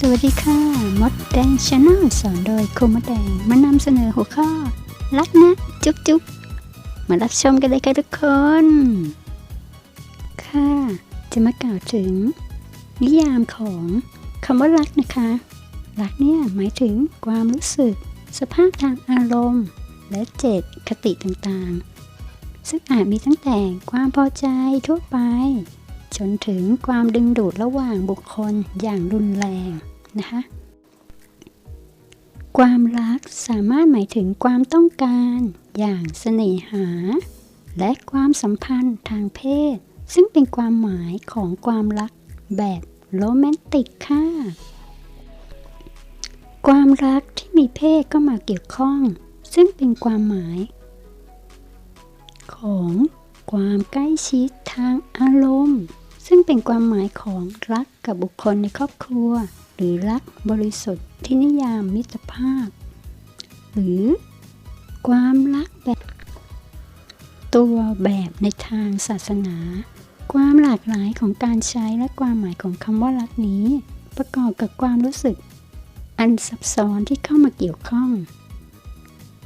สวัสดีค่ะ มดแดงชาแนลสอนโดยครูมดแดงมานำเสนอหัวข้อ รักนะ จุ๊บจุ๊บมารับชมกันเลยค่ะทุกคน ค่ะ จะมากล่าวถึง นิยามของคำว่ารักนะคะ รักเนี่ยหมายถึงความรู้สึก สภาพทางอารมณ์ และเจตคติต่างๆ ซึ่งอาจมีตั้งแต่ความพอใจทั่วไป จนถึงความดึงดูดระหว่างบุคคลอย่างรุนแรงนะคะความรักสามารถหมายถึงความต้องการอย่างเสน่หา และความสัมพันธ์ทางเพศ ซึ่งเป็นความหมายของความรักแบบโรแมนติกค่ะ ความรักที่มีเพศก็มาเกี่ยวข้อง ซึ่งเป็นความหมาย ของความใกล้ชิดทางอารมณ์ ซึ่งเป็นความหมายของรักกับบุคคลในครอบครัว หรือรักบริสุทธิ์ที่นิยามมิตรภาพ หรือความรักแบบ ตัวแบบในทางศาสนา ความหลากหลายของการใช้และความหมายของคำว่ารักนี้ ประกอบกับความรู้สึก อันซับซ้อนที่เข้ามาเกี่ยวข้อง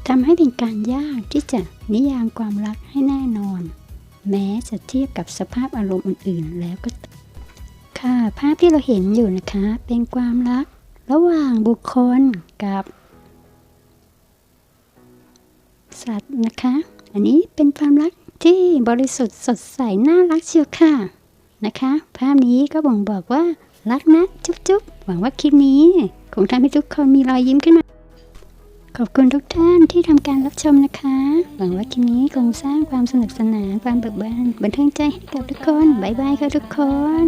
ทำให้เป็นการยากที่จะนิยามความรักให้แน่นอน แม้จะเทียบกับสภาพอารมณ์อื่นๆ แล้วก็ค่ะภาพที่เราเห็นอยู่นะคะเป็นความรัก ระหว่างบุคคลกับ สัตว์นะคะ อันนี้เป็นความรักที่บริสุทธิ์สดใสน่ารักเชียวค่ะนะคะ ภาพนี้ก็บ่งบอกว่ารักนะ จุ๊บจุ๊บหวังว่าคลิปนี้คงทำให้ทุกคนมีรอยยิ้มขึ้นมา ขอบคุณทุกท่านที่ทำการรับชมนะคะ หวังว่าคลิปนี้คงสร้างความสนุกสนานความเบิกบานบันเทิงใจให้กับทุกคน บ๊ายบายค่ะทุกคน